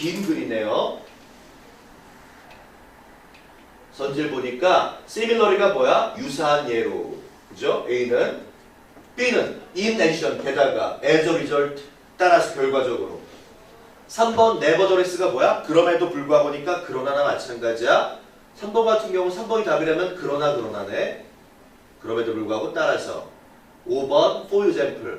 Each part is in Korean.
긴 글이네요. 선질 보니까 similarly가 뭐야? 유사한 예로. 그죠? A는 B는 in addition 게다가 as a result 따라서 결과적으로 3번 nevertheless가 뭐야? 그럼에도 불구하고니까 그러나나 마찬가지야. 3번 같은 경우 3번이 답이라면 그러나 그러나네. 그럼에도 불구하고 따라서 5번 for example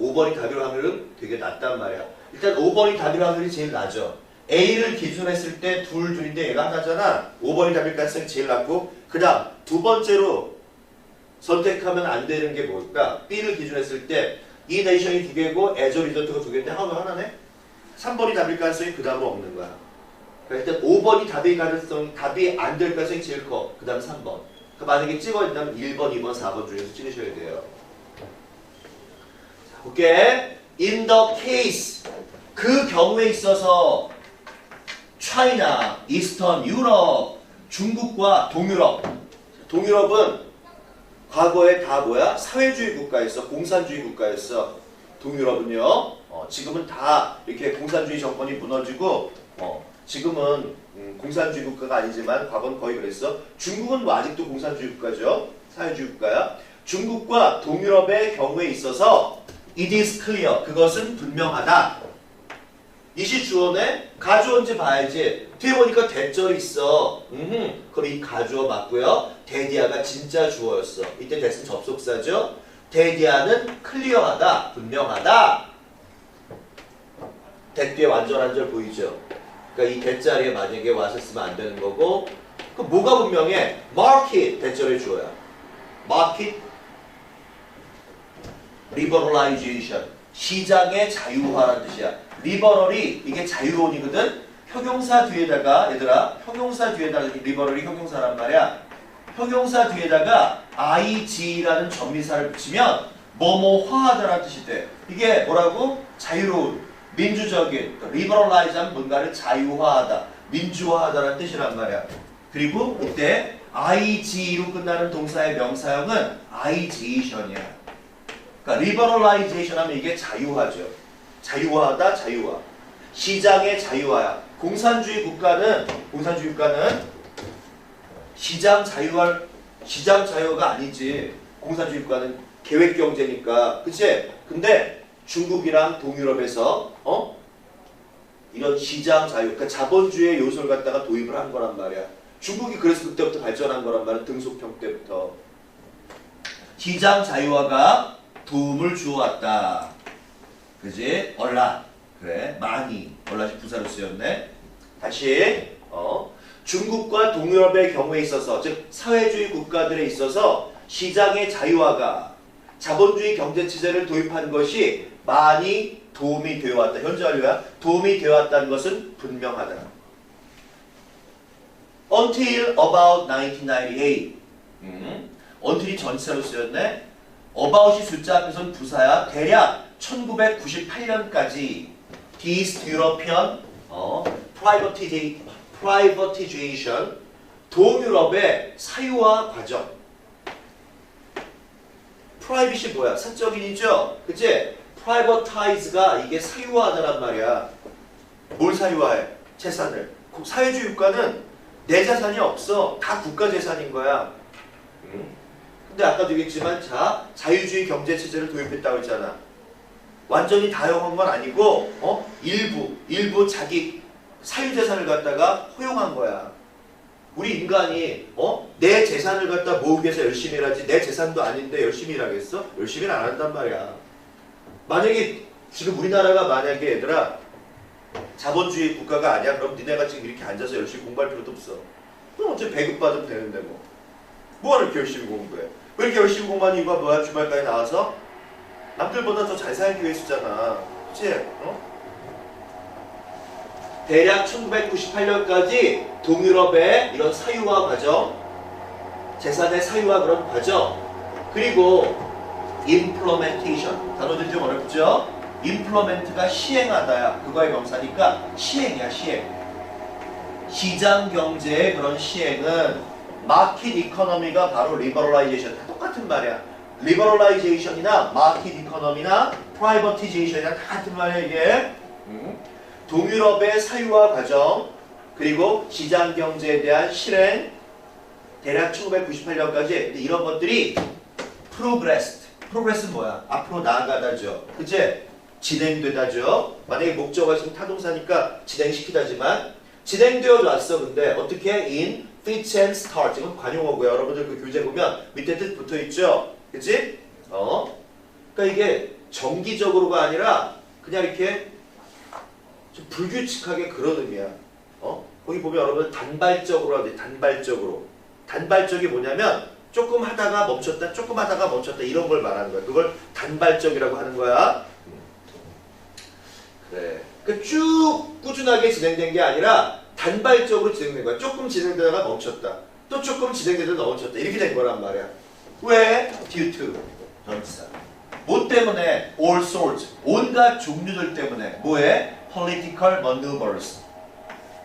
5번이 답일 확률은 되게 낮단 말이야. 일단 5번이 답일 확률이 제일 낮아. A를 기준했을 때 둘 둘인데 얘가 하나잖아. 5번이 답일 가능성이 제일 낮고 그 다음 두 번째로 선택하면 안 되는 게 뭘까? B를 기준했을 때 이 네이션이 두 개고 에저 리저트가 두 개인데 하나 하나네? 3번이 답일 가능성이 그 다음으로 없는 거야. 그러니까 일단 5번이 답일 가능성, 답이 안 될 가능성이 제일 커. 그 다음 3번. 그 만약에 찍어야 된다면 1번, 2번, 4번 중에서 찍으셔야 돼요. 자, 볼게. In the case. 그 경우에 있어서 China, Eastern Europe, 중국과 동유럽. 동유럽은 과거에 다 뭐야? 사회주의 국가였어. 공산주의 국가였어. 동유럽은요. 어, 지금은 다 이렇게 공산주의 정권이 무너지고 어, 지금은 음, 공산주의 국가가 아니지만 과거는 거의 그랬어. 중국은 뭐 아직도 공산주의 국가죠. 사회주의 국가야. 중국과 동유럽의 경우에 있어서 it is clear. 그것은 분명하다. 이시 주어네 가주어인지 봐야지. 뒤에 보니까 대절이 있어. 음흠. 그럼 이 가주어 맞고요. 대디아가 진짜 주어였어. 이때 대신 접속사죠. 대디아는 클리어하다. 분명하다. 대 뒤에 완전한 절 보이죠? 그러니까 이 대자리에 만약에 쓰면 안 되는 거고. 그 뭐가 분명해? Market 대절의 주어야. Market liberalization 시장의 자유화라는 뜻이야. 리버럴이 이게 자유로운이거든. 형용사 뒤에다가 얘들아 형용사 뒤에다가 리버럴이 형용사란 말이야. 형용사 뒤에다가 ig라는 전미사를 붙이면 뭐뭐화하다라는 뜻이 돼. 이게 뭐라고? 자유로운, 민주적인, 리버럴라이즈한 뭔가를 자유화하다, 민주화하다라는 뜻이란 말이야. 그리고 이때 ig로 끝나는 동사의 명사형은 igation이야. 그러니까 리버럴라이제이션 하면 이게 자유화죠. 자유화하다, 자유화. 시장의 자유화야. 공산주의 국가는 공산주의 국가는 시장 자유화 시장 자유가 아니지. 공산주의 국가는 계획 경제니까. 그치? 근데 중국이랑 동유럽에서 어? 이런 시장 자유, 그러니까 자본주의 요소를 갖다가 도입을 한 거란 말이야. 중국이 그래서 그때부터 발전한 거란 말이야. 등속평 때부터. 시장 자유화가 도움을 주어왔다. 그지? 얼라. 그래. 많이. 얼라시 부사로 쓰였네. 다시. 어. 중국과 동유럽의 경우에 있어서 즉 사회주의 국가들에 있어서 시장의 자유화가 자본주의 경제 체제를 도입한 것이 많이 도움이 되어 왔다. 현재 완료야. 도움이 되어 왔다는 것은 분명하다. Until about 1998. 음. until이 전치사로 쓰였네. About이 숫자 앞에선 부사야. 대략 1998년까지 East European 어, privatization, 동유럽의 사유화 과정. 프라이빗이 뭐야? 사적인이죠? 그치? privatize가 이게 사유화하다란 말이야. 뭘 사유화해? 재산을. 사회주의 국가는 내 재산이 없어. 다 국가 재산인 거야. 음. 근데 아까도 얘기했지만 자 자유주의 경제 체제를 도입했다고 했잖아. 완전히 다용한 건 아니고 어 일부 일부 자기 사유 재산을 갖다가 허용한 거야. 우리 인간이 어 내 재산을 갖다 모으기 위해서 열심히 일하지 내 재산도 아닌데 열심히 일하겠어? 열심히는 안 한단 말이야. 만약에 지금 우리나라가 만약에 얘들아 자본주의 국가가 아니야 그럼 니네가 지금 이렇게 앉아서 열심히 공부할 필요도 없어. 그럼 어차피 배급 받으면 되는데 뭐. 뭐하러 이렇게 열심히 공부해? 왜 이렇게 열심히 공부하는 이유가 뭐야? 주말까지 나와서 남들보다 더 잘 살기 위해서잖아. 그치? 어? 대략 1998년까지 동유럽의 이런 사유화 과정, 재산의 사유화 그런 과정, 그리고 implementation 단어들이 좀 어렵죠? implement가 시행하다야 그거의 명사니까 시행이야 시행. 시장 경제의 그런 시행은 마켓 이코노미가 바로 리버럴라이제이션 같은 말이야. 리버럴라이제이션이나 마켓 이코노미나 프라이버티제이션이랑 다 같은 말이야 이게. 음. 동유럽의 사유화 과정 그리고 시장 경제에 대한 실행 대략 1998년까지 이런 것들이 프로그레스. 프로그레스는 뭐야? 앞으로 나아가다죠. 그치? 진행되다죠. 만약에 목적어가 지금 타동사니까 진행시키다지만 진행되어 왔어. 근데 어떻게 in fits and starts 이건 관용어고요. 여러분들 그 교재 보면 밑에 뜻 붙어 있죠. 그치? 어? 그러니까 이게 정기적으로가 아니라 그냥 이렇게 좀 불규칙하게 그런 의미야. 어? 거기 보면 여러분 단발적으로 하지 단발적으로. 단발적이 뭐냐면 조금 하다가 멈췄다, 조금 하다가 멈췄다 이런 걸 말하는 거야. 그걸 단발적이라고 하는 거야. 그래. 그쭉 꾸준하게 진행된 게 아니라 단발적으로 진행된 거야. 조금 진행되다가 멈췄다. 또 조금 진행되다가 멈췄다. 이렇게 된 거란 말이야. 왜? due to 전치사. 뭐 때문에? all sorts. 온갖 종류들 때문에. 뭐에? political maneuvers.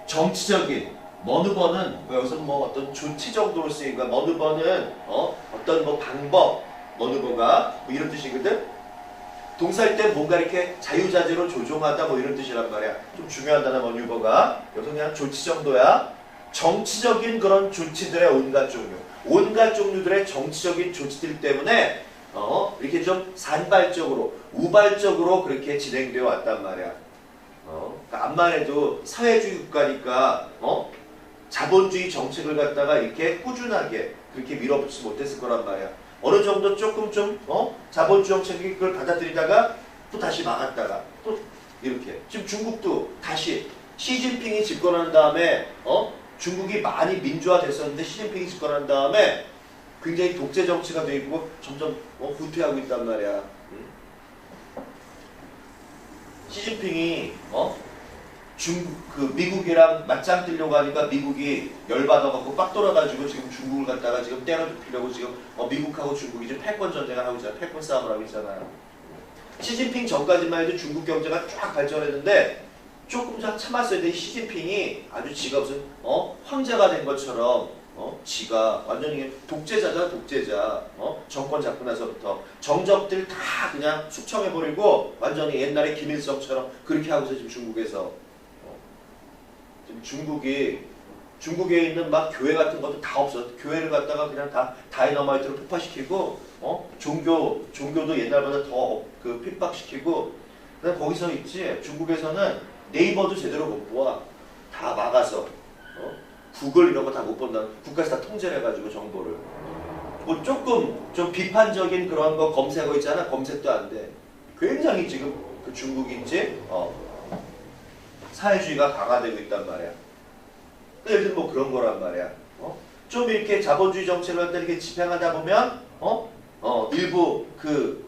정치적인 머누버는 뭐 여기서 뭐 어떤 조치 정도로 쓰이니까 머누버는 어 어떤 뭐 방법 머누버가 뭐 이런 뜻이거든. 동사일 때 뭔가 이렇게 자유자재로 조종하다 뭐 이런 뜻이란 말이야. 좀 단어 머뉴버가 여기서 그냥 조치 정도야. 정치적인 그런 조치들의 온갖 종류, 온갖 종류들의 정치적인 조치들 때문에 어 이렇게 좀 산발적으로 우발적으로 그렇게 진행되어 왔단 말이야. 어, 그러니까 암만 해도 사회주의 국가니까 어 자본주의 정책을 갖다가 이렇게 꾸준하게 그렇게 밀어붙이지 못했을 거란 말이야. 어느 정도 조금 좀 어? 자본주의 정책이 그걸 받아들이다가 또 다시 막았다가 또 이렇게 지금 중국도 다시 시진핑이 집권한 다음에 어? 중국이 많이 민주화됐었는데 시진핑이 집권한 다음에 굉장히 독재 정치가 돼 있고 점점 어, 후퇴하고 있단 말이야. 응? 시진핑이 어? 중그 미국이랑 맞짱 뜨려고 하니까 미국이 열받아갖고 빡 돌아가지고 지금 중국을 갖다가 지금 때려눕히려고 지금 어, 미국하고 중국이 지금 패권 전쟁을 하고 있잖아요. 패권 싸움을 하고 있잖아요. 시진핑 전까지만 해도 중국 경제가 쫙 발전했는데 조금 참 참았어야 돼. 시진핑이 아주 지가 무슨 어 황제가 된 것처럼 어 지가 완전히 독재자잖아 독재자. 어 정권 잡고 나서부터 정적들 다 그냥 숙청해 버리고 완전히 옛날에 김일성처럼 그렇게 하고서 지금 중국에서 어, 지금 중국이 중국에 있는 막 교회 같은 것도 다 없어. 교회를 갖다가 그냥 다 다이너마이트로 폭파시키고 어? 종교 종교도 옛날보다 더 그 핍박시키고 그다음 거기서 있지. 중국에서는 네이버도 제대로 못 보아. 다 막아서 어? 구글 이런 거 다 못 본다. 국가에서 다 통제를 해가지고 정보를. 뭐 조금 좀 비판적인 그런 거 검색어 있잖아. 검색도 안 돼. 굉장히 지금 그 중국인지 어, 사회주의가 강화되고 있단 말이야 예를 들면 뭐 그런 거란 말이야 어? 좀 이렇게 자본주의 정책을 갖다 이렇게 집행하다 보면 어? 어 일부 그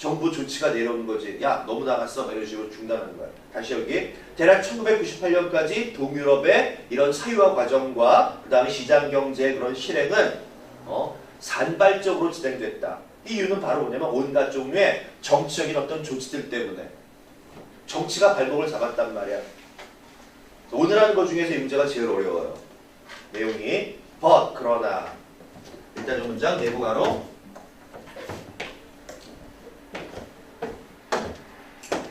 정부 조치가 내려오는 거지. 야, 너무 나갔어. 막 이런 식으로 중단하는 거야. 다시 여기. 대략 1998년까지 동유럽의 이런 사유화 과정과 그 다음에 시장 경제의 그런 실행은 어, 산발적으로 진행됐다. 이 이유는 바로 뭐냐면 온갖 종류의 정치적인 어떤 조치들 때문에 정치가 발목을 잡았단 말이야. 오늘 하는 것 중에서 이 문제가 제일 어려워요. 내용이 but 그러나 일단 이 문장 내부 가로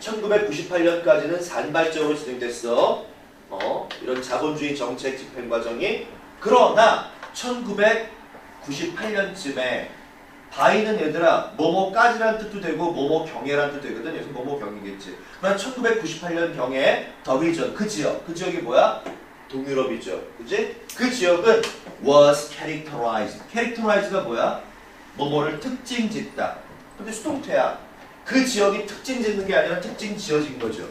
1998년까지는 산발적으로 진행됐어. 어, 이런 자본주의 정책 집행 과정이 그러나 1998년쯤에 바이는 얘들아 뭐뭐까지란 뜻도 되고 뭐뭐경애란 뜻도 되거든. 여기서 뭐뭐 경이겠지. 그러나 1998년 경에 더위전 그 지역 그 지역이 뭐야? 동유럽이죠. 그지? 그 지역은 was characterized. characterize가 뭐야? 뭐뭐를 특징 짓다. 근데 수동태야. 그 지역이 특징 짓는 게 아니라 특징 지어진 거죠.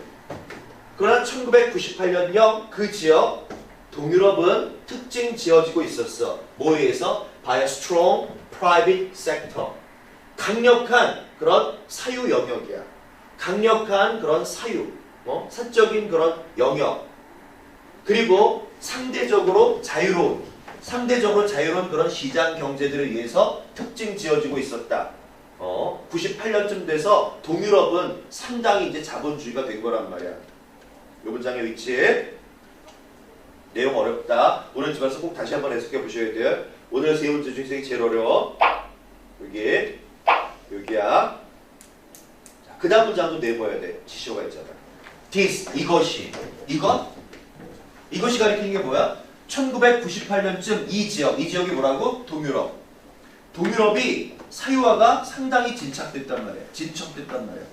그러나 1998년경 그 지역 동유럽은 특징 지어지고 있었어. 뭐에 의해서? by a strong private sector. 강력한 그런 사유 영역이야. 강력한 그런 사유, 어? 사적인 그런 영역. 그리고 상대적으로 자유로운, 상대적으로 자유로운 그런 시장 경제들에 의해서 특징 지어지고 있었다. 어, 98년쯤 돼서 동유럽은 상당히 이제 자본주의가 된 거란 말이야. 요 문장의 위치. 내용 어렵다. 오늘 집에서 꼭 다시 한번 해석해 보셔야 돼요. 오늘 세 문제 중에서 제일 어려워. 여기 여기야. 그 다음 문장도 메모해야 돼. 지시어가 있잖아. this 이것이 이것 이것이 가리키는 게 뭐야? 1998년쯤 이 지역 이 지역이 뭐라고? 동유럽. 동유럽이 사유화가 상당히 진착됐단 말이야. 진척됐단 말이야.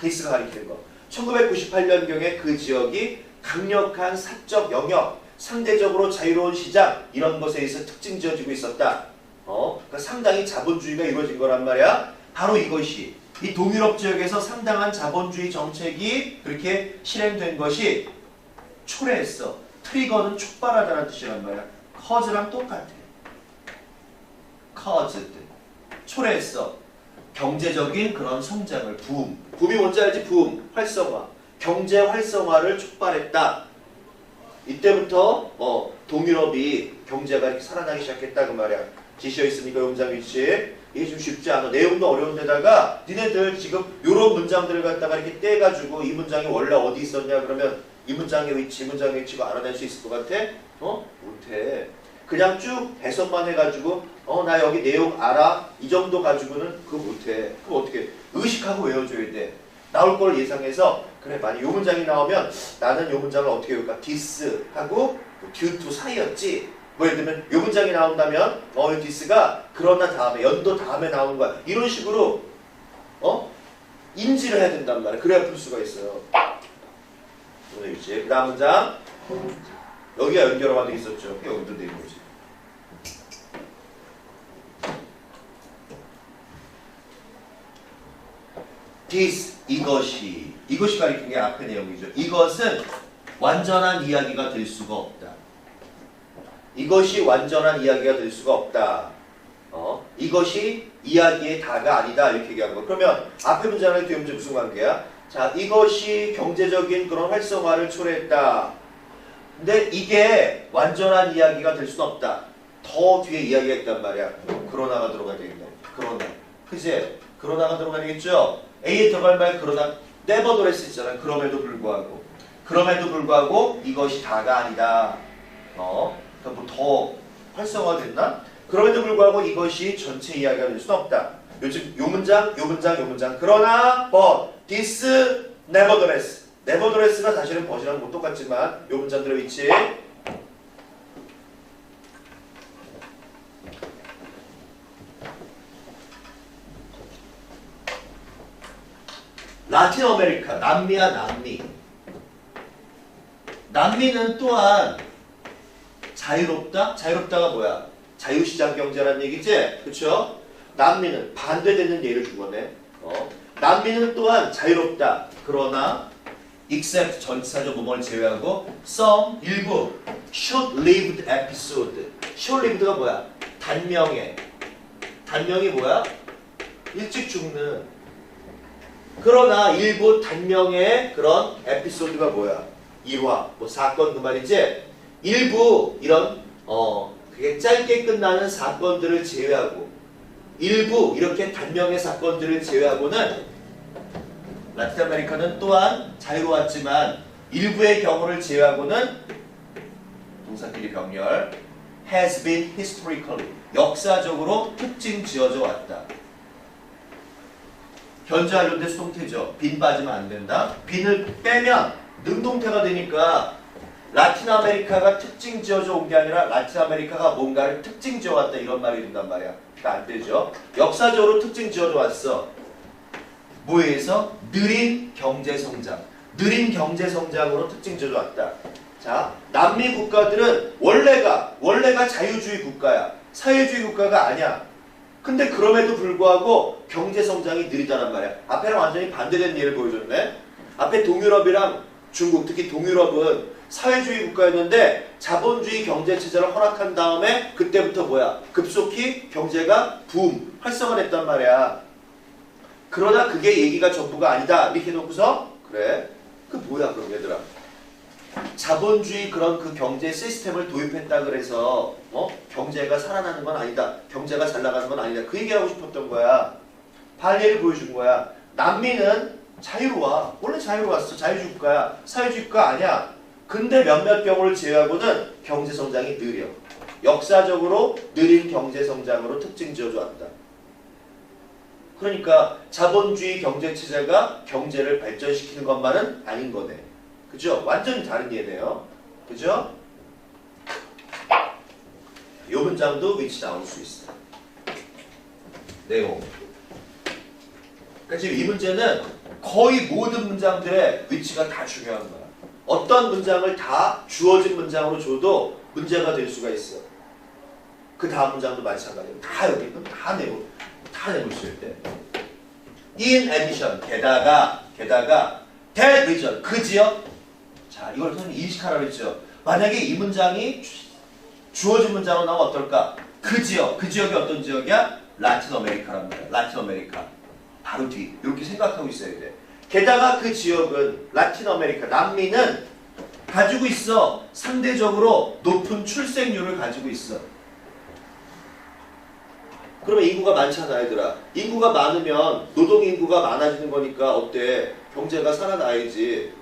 디스가 가리키는 거. 1998년경에 그 지역이 강력한 사적 영역, 상대적으로 자유로운 시장 이런 것에 의해서 특징 지어지고 있었다. 어, 그러니까 상당히 자본주의가 이루어진 거란 말이야. 바로 이것이 이 동유럽 지역에서 상당한 자본주의 정책이 그렇게 실행된 것이 초래했어. 트리거는 촉발하다는 뜻이란 말이야. 커즈랑 똑같아. caused 초래했어. 경제적인 그런 성장을 붐. 붐이 뭔지 알지? 붐. 활성화. 경제 활성화를 촉발했다. 이때부터 어, 동유럽이 경제가 이렇게 살아나기 시작했다 그 말이야. 지시어 있으니까 용장 위치. 이게 좀 쉽지 않아. 내용도 어려운데다가 니네들 지금 요런 문장들을 갖다가 이렇게 떼가지고 이 문장이 원래 어디 있었냐 그러면 이 문장의 위치, 이 문장의 위치가 알아낼 수 있을 것 같아? 어? 못해. 그냥 쭉 해석만 해가지고 어 나 여기 내용 알아 이 정도 가지고는 그거 못해 그거 어떻게 의식하고 외워줘야 돼 나올 걸 예상해서 그래 만약 요 문장이 나오면 나는 요 문장을 어떻게 외울까? 디스 하고 due to 사이였지? 뭐 예를 들면 요 문장이 나온다면 어이 디스가 그러나 다음에 연도 다음에 나오는 거야. 이런 식으로 어? 인지를 해야 된단 말이야. 그래야 풀 수가 있어요. 그 다음 문장. 여기가 연결어가 돼 있었죠. 여기도 돼 있는 거지. this 이것이 이것이 가리키는 게 앞의 내용이죠. 이것은 완전한 이야기가 될 수가 없다. 이것이 완전한 이야기가 될 수가 없다. 어? 이것이 이야기의 다가 아니다 이렇게 얘기하는 거. 그러면 앞에 문장과 뒤에 문장 무슨 관계야? 자, 이것이 경제적인 그런 활성화를 초래했다. 근데 이게 완전한 이야기가 될 수는 없다. 더 뒤에 이야기가 있단 말이야. 그러나가 들어가야 되겠네. 그러나. 그지? 그러나가 들어가야 되겠죠? A에 들어갈 말 그러나 nevertheless 있잖아. 그럼에도 불구하고. 그럼에도 불구하고 이것이 다가 아니다. 어? 그럼 뭐더 활성화됐나? 그럼에도 불구하고 이것이 전체 이야기가 될 수는 없다. 요즘 요 문장, 요 문장, 요 문장. 그러나 but this nevertheless. nevertheless가 사실은 버지랑 못 똑같지만 요 문장들의 위치 라틴 아메리카, 남미야 남미. 남미는 또한 자유롭다? 자유롭다가 뭐야? 자유시장 경제라는 얘기지? 그쵸? 남미는 반대되는 예를 준 거네. 어? 남미는 또한 자유롭다. 그러나 except 전치사적 뭐뭐를 제외하고 some 일부 short-lived episode. short-lived가 뭐야? 단명의. 단명이 뭐야? 일찍 죽는. 그러나 일부 단명의 그런 에피소드가 뭐야? 일화, 뭐 사건 그 말이지? 일부 이런 어 그게 짧게 끝나는 사건들을 제외하고 일부 이렇게 단명의 사건들을 제외하고는 라틴 아메리카는 또한 자유로웠지만 일부의 경우를 제외하고는 동사끼리 병렬 has been historically 역사적으로 특징 지어져 왔다. 완료된 수동태죠. 빈 빠지면 안 된다. 빈을 빼면 능동태가 되니까 라틴 아메리카가 특징 지어져 온 게 아니라 라틴 아메리카가 뭔가를 특징 지어 왔다 이런 말이 된단 말이야. 그러니까 안 되죠. 역사적으로 특징 지어져 왔어. 뭐에 의해서? 느린 경제 성장. 느린 경제 성장으로 특징 지어져 왔다. 자, 남미 국가들은 원래가 원래가 자유주의 국가야. 사회주의 국가가 아니야. 근데 그럼에도 불구하고 경제 성장이 느리다란 말이야. 앞에랑 완전히 반대된 예를 보여줬네. 앞에 동유럽이랑 중국, 특히 동유럽은 사회주의 국가였는데 자본주의 경제 체제를 허락한 다음에 그때부터 뭐야? 급속히 경제가 붐, 활성화됐단 말이야. 그러나 그게 얘기가 전부가 아니다. 이렇게 놓고서 그래. 그 뭐야 그럼 얘들아. 자본주의 그런 그 경제 시스템을 도입했다 그래서 어? 경제가 살아나는 건 아니다. 경제가 잘 나가는 건 아니다. 그 얘기하고 싶었던 거야. 발리를 보여준 거야. 남미는 자유로워. 원래 자유로웠어. 자유주의 국가야. 사회주의 국가 아니야. 근데 몇몇 경우를 제외하고는 경제 성장이 느려. 역사적으로 느린 경제 성장으로 특징 지어져 왔다. 그러니까 자본주의 경제 체제가 경제를 발전시키는 것만은 아닌 거네. 그죠? 완전히 다른 예네요. 그죠? 이 문장도 위치 나올 수 있어. 내용. 그러니까 지금 이 문제는 거의 모든 문장들의 위치가 다 중요한 거야. 어떤 문장을 다 주어진 문장으로 줘도 문제가 될 수가 있어. 그 다음 문장도 마찬가지야. 다 여기 있는 다 내고 다 내고 있을 때. In addition, 게다가 게다가 that region, 그 지역. 자, 이걸 선생님 인식하라고 했죠. 만약에 이 문장이 주- 주어진 문장으로 나오면 어떨까? 그 지역, 그 지역이 어떤 지역이야? 라틴 아메리카란 말이야. 라틴 아메리카. 바로 뒤. 이렇게 생각하고 있어야 돼. 게다가 그 지역은 라틴 아메리카, 남미는 가지고 있어. 상대적으로 높은 출생률을 가지고 있어. 그러면 인구가 많잖아, 얘들아. 인구가 많으면 노동 인구가 많아지는 거니까 어때? 경제가 살아나야지.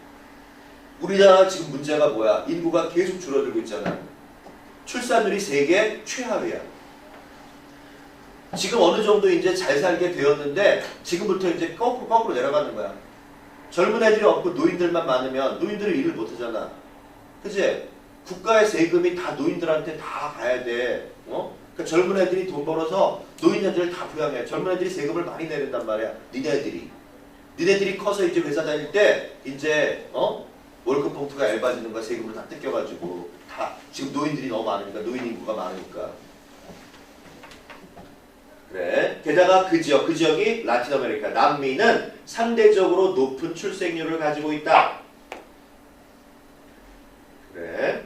우리나라 지금 문제가 뭐야? 인구가 계속 줄어들고 있잖아. 출산율이 세계 최하위야. 지금 어느 정도 이제 잘 살게 되었는데 지금부터 이제 거꾸로 거꾸로 내려가는 거야. 젊은 애들이 없고 노인들만 많으면 노인들은 일을 못 하잖아. 그지? 국가의 세금이 다 노인들한테 다 가야 돼. 어? 그러니까 젊은 애들이 돈 벌어서 노인 애들을 다 부양해. 젊은 애들이 세금을 많이 내는단 말이야. 니네들이. 니네들이 커서 이제 회사 다닐 때 이제 어? 월급 봉투가 얇아지는 거야. 세금을 다 뜯겨가지고 다 지금 노인들이 너무 많으니까 노인 인구가 많으니까. 그래. 게다가 그 지역, 그 지역이 라틴 아메리카, 남미는 상대적으로 높은 출생률을 가지고 있다. 그래.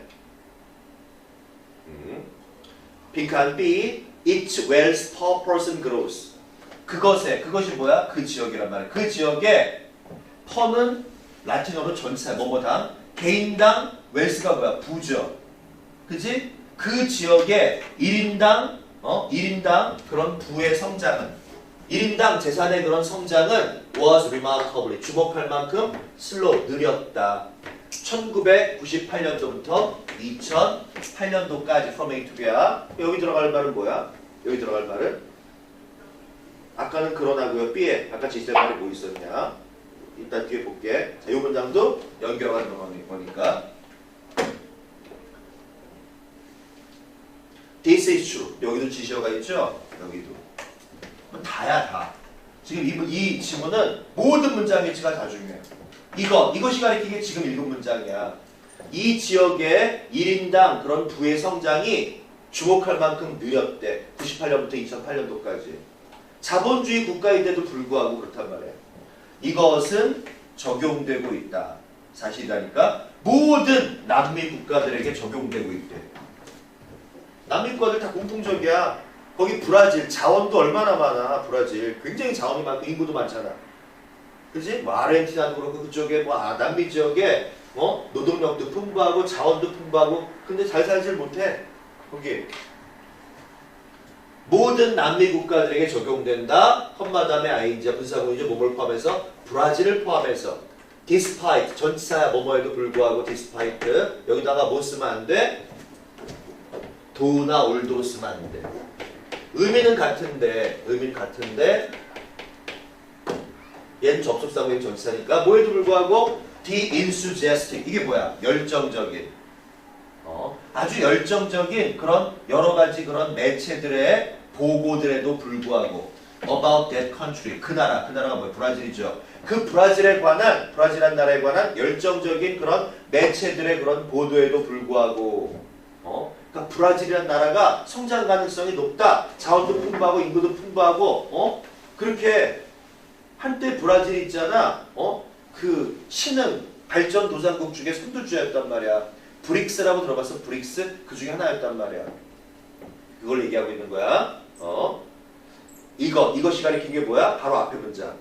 음. 빈칸 B, each wealth per person grows. 그것에, 그것이 뭐야? 그 지역이란 말이야. 그 지역에 퍼는 라틴어로 전체, 뭐뭐당, 개인당 웰스가 뭐야? 부죠. 그지? 그 지역에 1인당, 어? 1인당 그런 부의 성장은 1인당 재산의 그런 성장은 was remarkably 주목할 만큼 슬로우 느렸다. 1998년도부터 2008년도까지 from A to B야. 여기 들어갈 말은 뭐야? 여기 들어갈 말은 아까는 그러나고요. B에 아까 제시된 말이 뭐 있었냐? 일단 뒤에 볼게. 자, 이 문장도 연결하는 거니까. This is true. 여기도 지시어가 있죠? 여기도. 뭐 다야 다. 지금 이, 문- 이 지문은 모든 문장 위치가 다 중요해요. 이거, 이것이 가리키게 지금 읽은 문장이야. 이 지역의 1인당 그런 부의 성장이 주목할 만큼 느렸대. 98년부터 2008년도까지. 자본주의 국가인데도 불구하고 그렇단 말이야. 이것은 적용되고 있다. 사실이라니까 모든 남미 국가들에게 적용되고 있대. 남미 국가들 다 공통적이야. 거기 브라질 자원도 얼마나 많아. 브라질 굉장히 자원이 많고 인구도 많잖아. 그지? 뭐 아르헨티나도 그렇고 그쪽에 뭐 아, 남미 지역에 어 노동력도 풍부하고 자원도 풍부하고 근데 잘 살질 못해. 거기 모든 남미 국가들에게 적용된다. 컴마담의 아이자 분사구이죠. 몸을 포함해서 브라질을 포함해서 despite 전치사야 뭐뭐에도 불구하고 despite 여기다가 뭐 쓰면 안 돼? 도나 올도 쓰면 안 돼. 의미는 같은데 의미는 같은데 얘는 접속사구의 전치사니까 뭐에도 불구하고 the enthusiastic 이게 뭐야? 열정적인 어, 아주 열정적인 그런 여러 가지 그런 매체들의 보고들에도 불구하고 about that country 그 나라 그 나라가 뭐야 브라질이죠 그 브라질에 관한 브라질한 나라에 관한 열정적인 그런 매체들의 그런 보도에도 불구하고 어 그러니까 브라질이란 나라가 성장 가능성이 높다 자원도 풍부하고 인구도 풍부하고 어 그렇게 한때 브라질이 있잖아 어 그 신흥 발전 도상국 중에 선두주였단 말이야 브릭스라고 들어봤어? 브릭스? 그 중에 하나였단 말이야. 그걸 얘기하고 있는 거야. 어? 이거, 이것이 가리킨 게 뭐야? 바로 앞에 문장.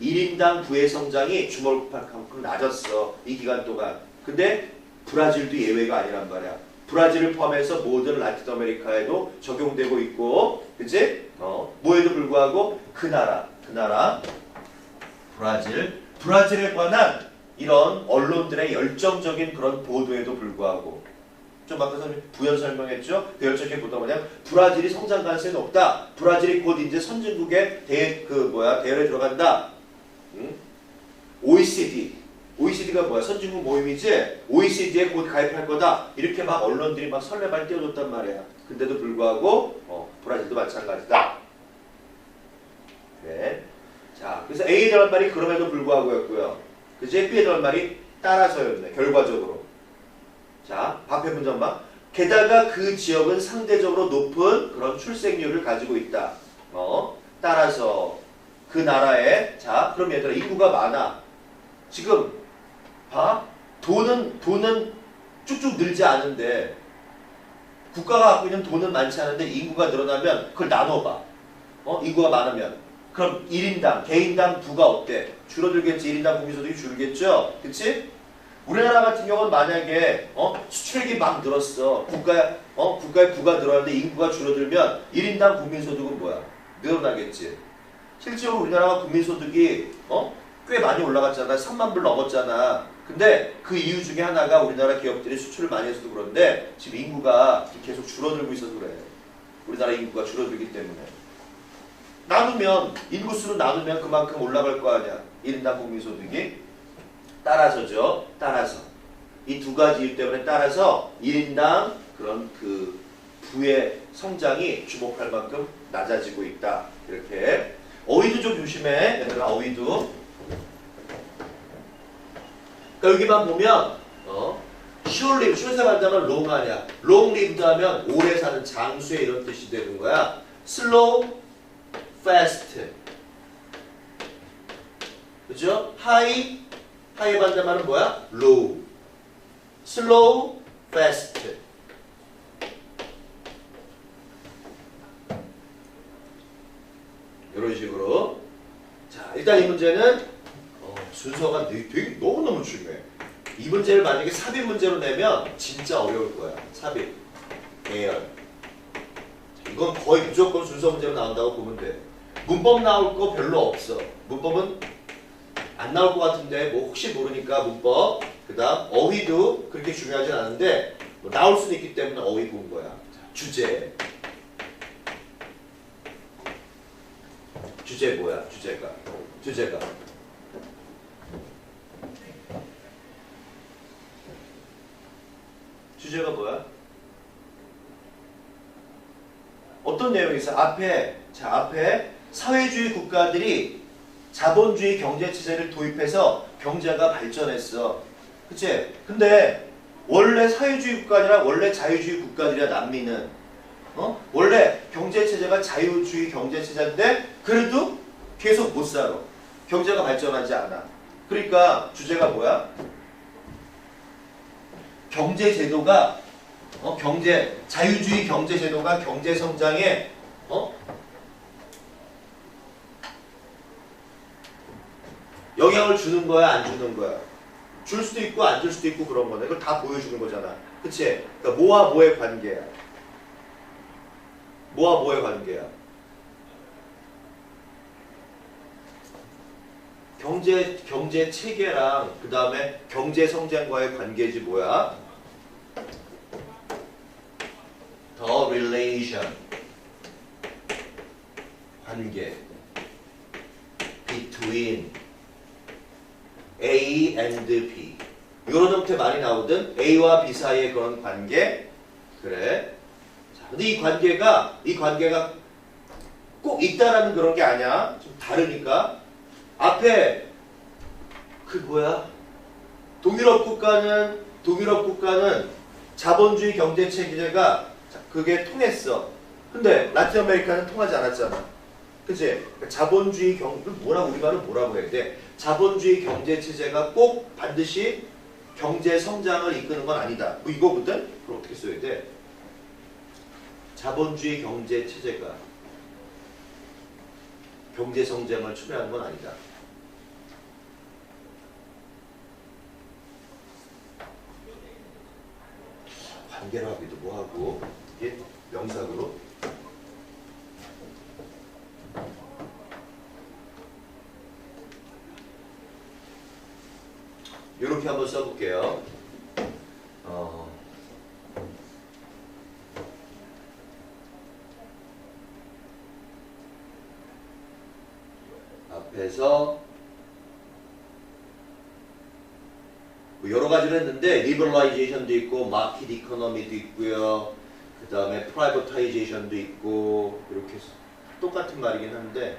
1인당 부의 성장이 주목할만큼 낮았어. 이 기간 동안. 근데 브라질도 예외가 아니란 말이야. 브라질을 포함해서 모든 라틴 아메리카에도 적용되고 있고, 그치? 어, 뭐에도 불구하고 그 나라, 그 나라, 브라질, 브라질에 관한 이런 언론들의 열정적인 그런 보도에도 불구하고 좀 아까 선생님 부연 설명했죠. 그 열정에 보다 뭐냐면 브라질이 성장 가능성이 높다. 브라질이 곧 이제 선진국의 대그 뭐야 대열에 들어간다. 응? OECD OECD가 뭐야? 선진국 모임이지? OECD에 곧 가입할 거다. 이렇게 막 언론들이 막 설레발 띄워줬단 말이야. 근데도 불구하고 어, 브라질도 마찬가지다. 네. 자, 그래서 A에 들어간 말이 그럼에도 불구하고였고요. 그제 B에 들어간 말이 따라서였네. 결과적으로. 자, 방패 문장만. 게다가 그 지역은 상대적으로 높은 그런 출생률을 가지고 있다. 어, 따라서 그 나라에 자, 그럼 얘들아 인구가 많아. 지금 봐. 돈은 돈은 쭉쭉 늘지 않은데 국가가 갖고 있는 돈은 많지 않은데 인구가 늘어나면 그걸 나눠봐. 어? 인구가 많으면. 그럼 1인당, 개인당 부가 어때? 줄어들겠지. 1인당 국민소득이 줄겠죠? 그치? 우리나라 같은 경우는 만약에 어? 수출액이 막 늘었어. 국가, 어? 국가의 부가 늘었는데 인구가 줄어들면 1인당 국민소득은 뭐야? 늘어나겠지. 실제로 우리나라가 국민소득이 어? 꽤 많이 올라갔잖아. 3만 불 넘었잖아. 근데 그 이유 중에 하나가 우리나라 기업들이 수출을 많이 해서도 그런데 지금 인구가 계속 줄어들고 있어서 그래. 우리나라 인구가 줄어들기 때문에. 나누면 인구수로 나누면 그만큼 올라갈 거 아니야. 1인당 국민소득이 따라서죠. 따라서 이 두 가지 이유 때문에 따라서 1인당 그런 그 부의 성장이 주목할 만큼 낮아지고 있다. 이렇게 어휘도 좀 조심해. 얘들아 어휘도. 그러니까 여기만 보면 어 live, short에 반다면 long 아니야. long lived 하면 오래 사는 장수의 이런 뜻이 되는 거야. slow, fast. 그죠? high, high 반대말은 뭐야? low. slow, fast. 이런 식으로. 자, 일단 이 문제는 어, 순서가 되게, 되게 너무너무 중요해. 이 문제를 만약에 삽입 문제로 내면 진짜 어려울 거야. 삽입. 계열. 이건 거의 무조건 순서 문제로 나온다고 보면 돼. 문법 나올 거 별로 없어. 문법은 안 나올 것 같은데 뭐 혹시 모르니까 문법. 그 다음 어휘도 그렇게 중요하진 않은데 뭐 나올 수는 있기 때문에 어휘 본 거야. 자, 주제. 주제 뭐야? 주제가. 주제가. 주제가 뭐야? 어떤 내용이 있어? 앞에 자 앞에 사회주의 국가들이 자본주의 경제 체제를 도입해서 경제가 발전했어. 그치? 근데 원래 사회주의 국가들이라 원래 자유주의 국가들이야 남미는 어? 원래 경제 체제가 자유주의 경제 체제인데 그래도 계속 못 살아. 경제가 발전하지 않아. 그러니까 주제가 뭐야? 경제 제도가 어, 경제 자유주의 경제 제도가 경제 성장에 어? 영향을 주는 거야 안 주는 거야? 줄 수도 있고 안 줄 수도 있고 그런 거네. 그걸 다 보여주는 거잖아. 그치? 그러니까 뭐와 뭐의 관계야? 뭐와 뭐의 관계야? 경제 경제 체계랑 그 다음에 경제 성장과의 관계지 뭐야? The relation 관계 between A and B 이런 형태 많이 나오든 A와 B 사이의 그런 관계. 그래. 자, 근데 이 관계가 이 관계가 꼭 있다라는 그런 게 아니야. 좀 다르니까. 앞에 그 뭐야? 동유럽 국가는 동유럽 국가는 자본주의 경제 체계가 자, 그게 통했어. 근데 라틴 아메리카는 통하지 않았잖아. 그치? 그러니까 자본주의 경, 뭐라고, 우리 말은 뭐라고 해야 돼? 자본주의 경제 체제가 꼭 반드시 경제 성장을 이끄는 건 아니다. 뭐 이거거든? 그럼 어떻게 써야 돼? 자본주의 경제 체제가 경제 성장을 초래하는 건 아니다. 관계로 하기도 뭐하고 이게 명사구로 이렇게 한번 써볼게요. 어. 앞에서 뭐 여러 가지를 했는데 리버라이제이션도 있고 마켓 이코노미도 있고요. 그 다음에 프라이버타이제이션도 있고 이렇게 똑같은 말이긴 한데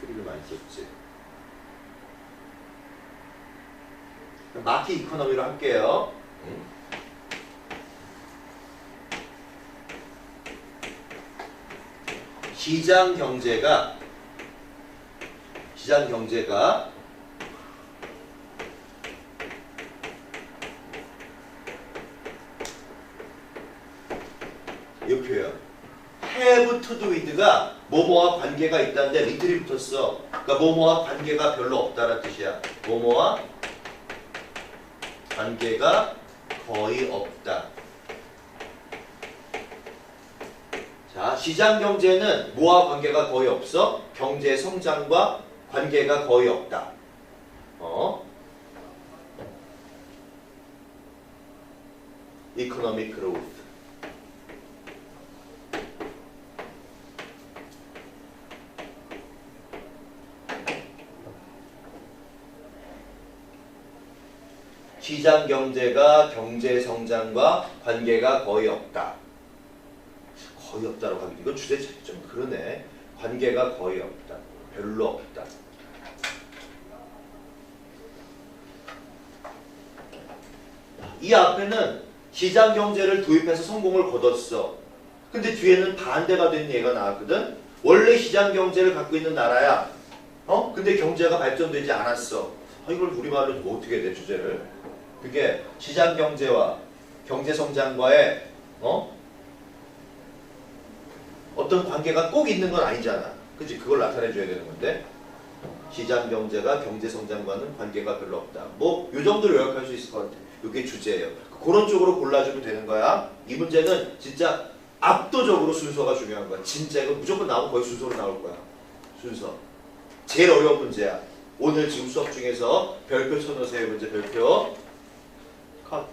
프리를 많이 썼지. 마켓 이코노미로 할게요. 음. 시장 경제가 시장 경제가 이 표현 have to do with가 뭐뭐와 관계가 있다는데 리틀이 붙었어. 그러니까 뭐뭐와 관계가 별로 없다는 뜻이야. 뭐뭐와 관계가 거의 없다. 자, 시장 경제는 뭐와 관계가 거의 없어? 경제 성장과 관계가 거의 없다. 어? economic growth. 시장 경제가 경제 성장과 관계가 거의 없다. 거의 없다라고 하기 이거 주제 좀 그러네. 관계가 거의 없다. 별로 없다. 이 앞에는 시장 경제를 도입해서 성공을 거뒀어. 근데 뒤에는 반대가 된 예가 나왔거든. 원래 시장 경제를 갖고 있는 나라야. 어? 근데 경제가 발전되지 않았어. 아, 이걸 우리말로 뭐 어떻게 돼 주제를? 그게 시장 경제와 경제 성장과의 어? 어떤 관계가 꼭 있는 건 아니잖아. 그치? 그걸 나타내 줘야 되는 건데. 시장 경제가 경제 성장과는 관계가 별로 없다. 뭐, 요 정도로 요약할 수 있을 것 같아. 이게 주제예요. 그런 쪽으로 골라주면 되는 거야. 이 문제는 진짜 압도적으로 순서가 중요한 거야. 진짜 이거 무조건 나오면 거의 순서로 나올 거야. 순서. 제일 어려운 문제야. 오늘 지금 수업 중에서 별표 쳐놓으세요. 문제 별표. called